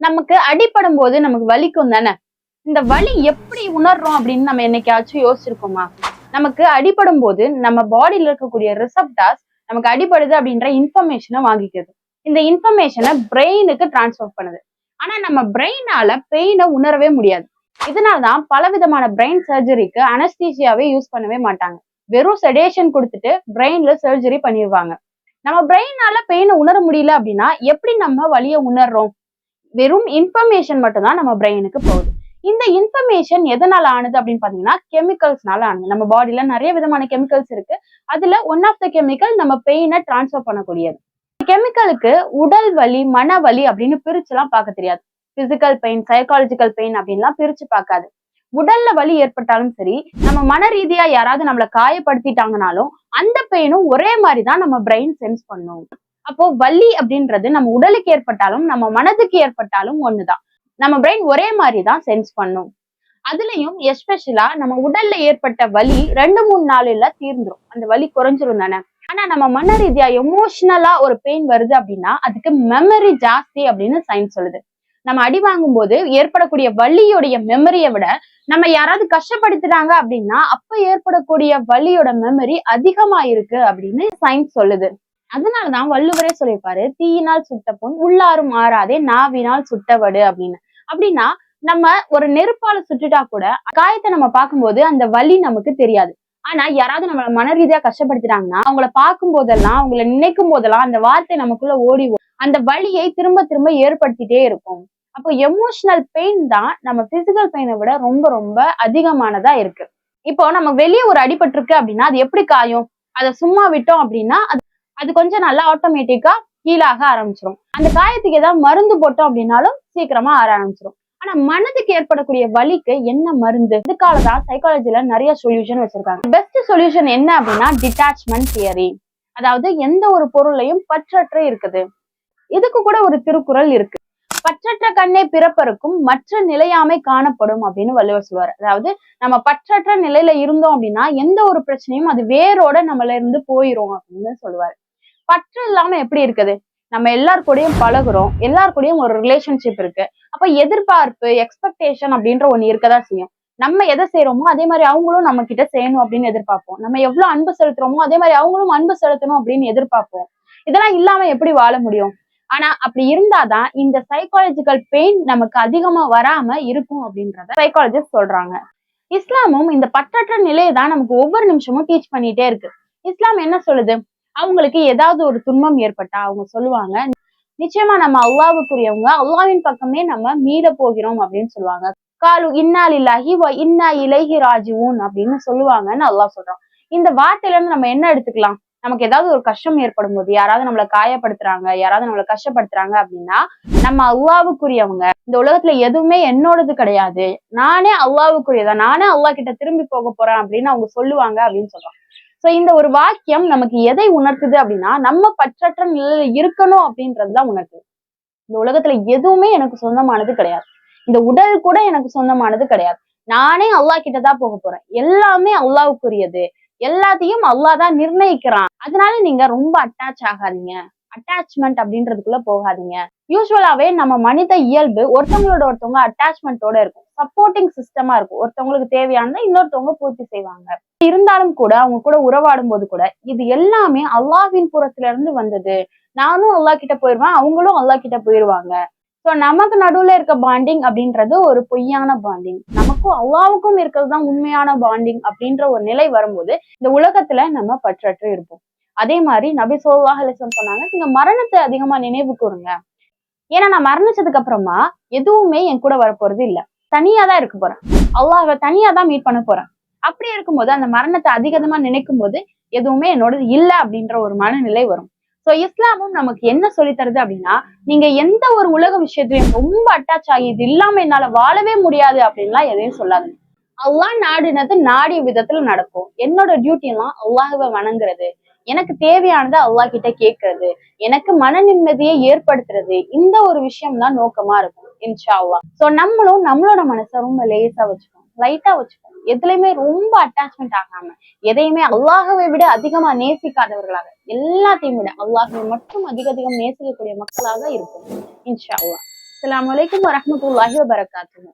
நமக்கு அடிபடும் போது நமக்கு வலிக்கும் தானே? இந்த வலி எப்படி உணர்றோம் அப்படின்னு நம்ம என்னைக்காச்சும் யோசிச்சிருக்கோமா? நமக்கு அடிபடும் போது நம்ம பாடியில இருக்கக்கூடிய ரிசப்டாஸ் நமக்கு அடிபடுது அப்படின்ற இன்ஃபர்மேஷனை வாங்கிக்கிறது. இந்த இன்ஃபர்மேஷனை பிரெயினுக்கு டிரான்ஸ்ஃபர் பண்ணுது. ஆனா நம்ம பிரெயினால பெயினை உணரவே முடியாது. இதனாலதான் பல விதமான பிரெயின் சர்ஜரிக்கு அனஸ்தீசியாவே யூஸ் பண்ணவே மாட்டாங்க. வெறும் செடேஷன் கொடுத்துட்டு பிரெயின்ல சர்ஜரி பண்ணிடுவாங்க நம்ம பிரெயினால பெயினை உணர முடியல அப்படின்னா எப்படி நம்ம வலியை உணர்றோம்? வெறும் இன்ஃபர்மேஷன் மட்டும்தான் நம்ம பிரெயினுக்கு போகுது. இந்த இன்ஃபர்மேஷன் எதனால ஆனது அப்படின்னு பாத்தீங்கன்னா கெமிக்கல்ஸ்னால ஆனது. நம்ம பாடியில நிறைய விதமான கெமிக்கல்ஸ் இருக்கு. அதுல ஒன் ஆஃப் த கெமிக்கல் நம்ம பெயினை டிரான்ஸ்ஃபர் பண்ணக்கூடியது. கெமிக்கலுக்கு உடல் வலி மன வலி அப்படின்னு பிரிச்சுலாம் பார்க்க தெரியாது. பிசிக்கல் பெயின் சைக்காலஜிக்கல் பெயின் அப்படின்லாம் பிரிச்சு பார்க்காது. உடல்ல வலி ஏற்பட்டாலும் சரி நம்ம மன ரீதியா யாராவது நம்மளை காயப்படுத்திட்டாங்கனாலும் அந்த பெயினும் ஒரே மாதிரி தான் நம்ம பிரெயின் சென்ஸ் பண்ணும். அப்போ வலி அப்படின்றது நம்ம உடலுக்கு ஏற்பட்டாலும் நம்ம மனதுக்கு ஏற்பட்டாலும் ஒண்ணுதான். நம்ம பிரெயின் ஒரே மாதிரி தான் சென்ஸ் பண்ணும். அதுலயும் எஸ்பெஷலா நம்ம உடல்ல ஏற்பட்ட வலி ரெண்டு மூணு நாளில தீர்ந்துரும். அந்த வலி குறைஞ்சிரும் தானே. ஆனா நம்ம மன ரீதியா எமோஷனலா ஒரு பெயின் வருது அப்படின்னா அதுக்கு மெமரி ஜாஸ்தி அப்படின்னு சயின்ஸ் சொல்லுது. நம்ம அடி வாங்கும் போது ஏற்படக்கூடிய வலியோடைய மெமரியை விட நம்ம யாராவது கஷ்டப்படுத்துறாங்க அப்படின்னா அப்ப ஏற்படக்கூடிய வலியோட மெமரி அதிகமா இருக்கு அப்படின்னு சயின்ஸ் சொல்லுது. அதனாலதான் வள்ளுவரே சொல்லியிருப்பாரு தீயினால் சுட்ட பொன் உள்ளாரும் மாறாதே நாவினால் சுட்டவடு அப்படின்னு. அப்படின்னா நம்ம ஒரு நெருப்பால சுட்டுட்டா கூட காயத்தை நம்ம பார்க்கும்போது அந்த வலி நமக்கு தெரியாது. ஆனா யாராவது நம்மளை மன ரீதியா கஷ்டப்படுத்திட்டாங்கன்னா அவங்கள பார்க்கும் போதெல்லாம் அவங்கள நினைக்கும் போதெல்லாம் அந்த வார்த்தை நமக்குள்ள ஓடி அந்த வலியை திரும்ப திரும்ப ஏற்படுத்திட்டே இருக்கும். அப்போ எமோஷனல் பெயின் தான் நம்ம பிசிக்கல் பெயினை விட ரொம்ப ரொம்ப அதிகமானதா இருக்கு. இப்போ நம்ம வெளியே ஒரு அடிபட்டிருக்கு அப்படின்னா அது எப்படி காயும்? அதை சும்மா விட்டோம் அப்படின்னா அது அது கொஞ்சம் நல்லா ஆட்டோமேட்டிக்கா கீழாக ஆரம்பிச்சிடும் அந்த காயத்துக்கு ஏதாவது மருந்து போட்டோம் அப்படின்னாலும் சீக்கிரமா ஆற ஆரம்பிச்சிடும் ஆனா மனதுக்கு ஏற்படக்கூடிய வலிக்கு என்ன மருந்து? இதுக்காக தான் சைக்காலஜில நிறைய சொல்யூஷன் வச்சிருக்காங்க. பெஸ்ட் சொல்யூஷன் என்ன அப்படின்னா டிட்டாச்மெண்ட் தியரி அதாவது எந்த ஒரு பொருளையும் பற்றற்று இருக்குது. இதுக்கு கூட ஒரு திருக்குறள் இருக்கு. பற்றற்ற கண்ணே பிறப்பருக்கும் மற்ற நிலையாமை காணப்படும் அப்படின்னு வள்ளுவர் சொல்லுவார். அதாவது நம்ம பற்றற்ற நிலையில இருந்தோம் அப்படின்னா எந்த ஒரு பிரச்சனையும் அது வேரோட நம்மள இருந்து போயிரும் அப்படின்னு சொல்லுவாரு. பற்று இல்லாம எப்படி இருக்குது? நம்ம எல்லார் கூடயும் பழகுறோம் எல்லார் கூடயும் ஒரு ரிலேஷன்ஷிப் இருக்கு. அப்ப எதிர்பார்ப்பு எக்ஸ்பெக்டேஷன் அப்படின்ற ஒண்ணு இருக்கதான் செய்யும். நம்ம எதை செய்யறோமோ அதே மாதிரி அவங்களும் நம்ம கிட்ட செய்யணும் அப்படின்னு எதிர்பார்ப்போம். நம்ம எவ்வளவு அன்பு செலுத்துறோமோ அதே மாதிரி அவங்களும் அன்பு செலுத்தணும் அப்படின்னு எதிர்பார்ப்போம். இதெல்லாம் இல்லாம எப்படி வாழ முடியும்? ஆனா அப்படி இருந்தாதான் இந்த சைக்காலஜிக்கல் பெயின் நமக்கு அதிகமா வராம இருக்கும் அப்படின்றத சைக்காலஜிஸ்ட் சொல்றாங்க. இஸ்லாமும் இந்த பற்றற்ற நிலையை தான் நமக்கு ஒவ்வொரு நிமிஷமும் டீச் பண்ணிட்டே இருக்கு. இஸ்லாம் என்ன சொல்லுது? அவங்களுக்கு ஏதாவது ஒரு துன்பம் ஏற்பட்டா அவங்க சொல்லுவாங்க நிச்சயமா நம்ம அல்லாவுக்குரியவங்க அல்லாவின் பக்கமே நம்ம மீள போகிறோம் அப்படின்னு சொல்லுவாங்க. காலு இன்னால் இல்லாஹி வ இன்னா இலகி ராஜிவூன் அப்படின்னு சொல்லுவாங்கன்னு அல்லாஹ் சொல்றோம் இந்த வார்த்தையில இருந்து நம்ம என்ன எடுத்துக்கலாம்? நமக்கு ஏதாவது ஒரு கஷ்டம் ஏற்படும் போது யாராவது நம்மளை காயப்படுத்துறாங்க யாராவது நம்மளை கஷ்டப்படுத்துறாங்க அப்படின்னா நம்ம அல்லாவுக்குரியவங்க இந்த உலகத்துல எதுவுமே என்னோடது கிடையாது. நானே அல்லாவுக்குரியதான் நானே அல்லா கிட்ட திரும்பி போக போறேன் அப்படின்னு அவங்க சொல்லுவாங்க அப்படின்னு சொல்றோம் சோ இந்த ஒரு வாக்கியம் நமக்கு எதை உணர்த்துது அப்படின்னா நம்ம பற்றற்ற நிலையில இருக்கணும் அப்படின்றதுதான் உணர்த்துது. இந்த உலகத்துல எதுவுமே எனக்கு சொந்தமானது கிடையாது. இந்த உடல் கூட எனக்கு சொந்தமானது கிடையாது. நானே அல்லாஹ் கிட்டதான் போக போறேன். எல்லாமே அல்லாவுக்குரியது எல்லாத்தையும் அல்லாஹ் தான் நிர்ணயிக்கிறான். அதனால நீங்க ரொம்ப அட்டாச் ஆகாதீங்க. அட்டாச்மெண்ட் அப்படின்றதுக்குள்ள போகாதீங்க. யூஸ்வலாவே நம்ம மனித இயல்பு ஒருத்தவங்களோட ஒருத்தவங்க அட்டாச்மெண்ட்டோட இருக்கும். சப்போர்ட்டிங் சிஸ்டமா இருக்கும். ஒருத்தவங்களுக்கு தேவையானதை இன்னொருத்தவங்க பூர்த்தி செய்வாங்க. இருந்தாலும் கூட அவங்க கூட உறவாடும் போது கூட இது எல்லாமே அல்லாஹ்வின் புறத்துல இருந்து வந்தது. நானும் அல்லாஹ் கிட்ட போயிருவேன் அவங்களும் அல்லாஹ் கிட்ட போயிருவாங்க. ஸோ நமக்கு நடுவுல இருக்க பாண்டிங் அப்படின்றது ஒரு பொய்யான பாண்டிங் நமக்கும் அல்லாவுக்கும் இருக்கிறது தான் உண்மையான பாண்டிங் அப்படின்ற ஒரு நிலை வரும்போது இந்த உலகத்துல நம்ம பற்றற்று இருப்போம். அதே மாதிரி நபி சோல்வாக சொன்னாங்க நீங்க மரணத்தை அதிகமா நினைவு கூறுங்க. ஏன்னா நான் மரணிச்சதுக்கு அப்புறமா எதுவுமே என் கூட வரப்போறது இல்ல. தனியா தான் இருக்க போறேன். அல்லாஹ் தனியா தான் மீட் பண்ண போறேன். அப்படி இருக்கும்போது அந்த மரணத்தை அதிகமா நினைக்கும் போது எதுவுமே என்னோடது இல்ல அப்படின்ற ஒரு மனநிலை வரும். சோ இஸ்லாமும் நமக்கு என்ன சொல்லி தருது அப்படின்னா நீங்க எந்த ஒரு உலக விஷயத்திலையும் ரொம்ப அட்டாச் ஆகி இது இல்லாம என்னால வாழவே முடியாது அப்படின்லாம் எதையும் சொல்லாது அல்லாஹ் நாடினது நாடிய விதத்துல நடக்கும். என்னோட டியூட்டி எல்லாம் அல்லாஹுவை வணங்குறது. எனக்கு தேவையானதை அல்லா கிட்ட கேட்கறது. எனக்கு மன நிம்மதியை ஏற்படுத்துறது. இந்த ஒரு விஷயம் தான் நோக்கமா இருக்கும் இன்ஷா அல்லாஹ் சோ நம்மளும் நம்மளோட மனசை ரொம்ப லேசா வச்சுக்கோம் லைட்டா வச்சுக்கோம் எதுலையுமே ரொம்ப அட்டாச்மெண்ட் ஆகாம எதையுமே அல்லாஹவை விட அதிகமா நேசிக்காதவர்களாக எல்லாத்தையும் விட அல்லாஹவை மட்டும் அதிக அதிகம் நேசிக்கக்கூடிய மக்களாக இருக்கும் இன்ஷா அல்லா அஸ்ஸலாமு வலைக்கம் வரமத்துல்லாஹி வபரகாத்துஹு.